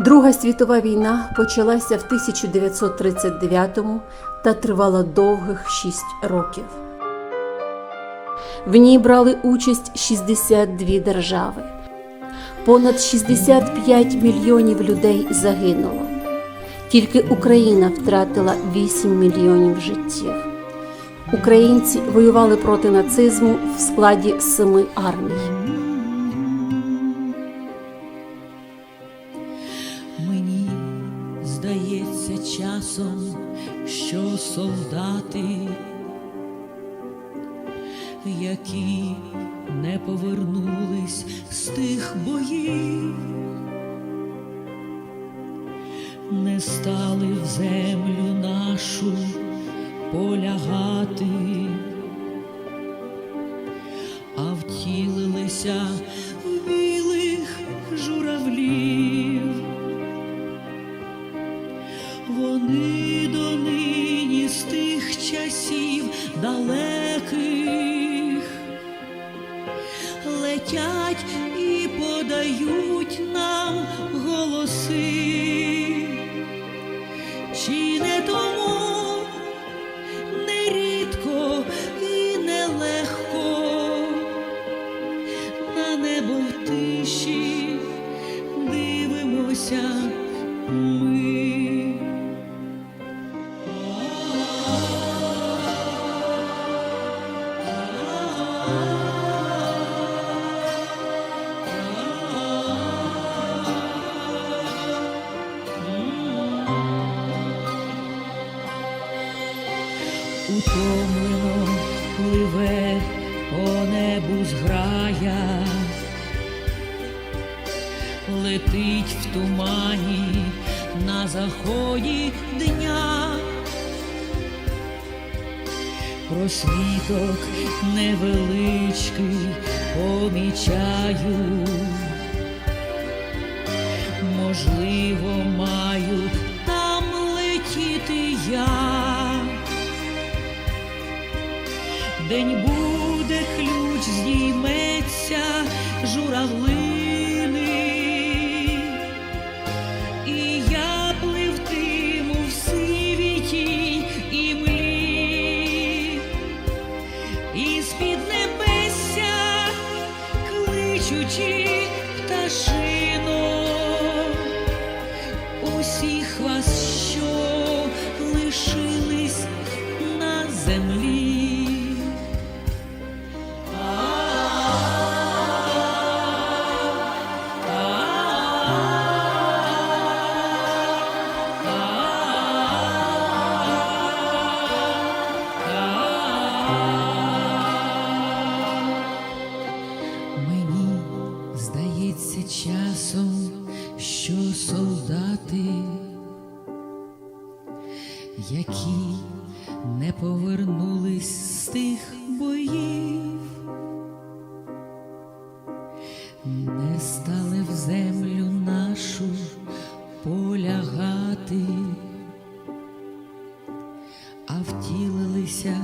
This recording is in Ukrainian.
Друга світова війна почалася в 1939-му та тривала довгих шість років. В ній брали участь 62 держави. Понад 65 мільйонів людей загинуло. Тільки Україна втратила 8 мільйонів життів. Українці воювали проти нацизму в складі семи армій. Мені здається часом, що солдати, які не повернулись з тих боїв, не стали в землю нашу полягати, а втілилися Вони донині з тих часів далеких летять і подають нам голоси, чи не тому нерідко і нелегко на небо в тиші дивимося ми. Утомлено пливе по небу зграя, летить в тумані на заході дня. Просвіток невеличкий помічаю, можливо, маю там летіти я. День буде ключ, здійметься журавлини, і я пливтиму в сивітій імлі, і з-під небесся кличучи пташино, здається часом, що солдати, які не повернулись з тих боїв, не стали в землю нашу полягати, а втілилися.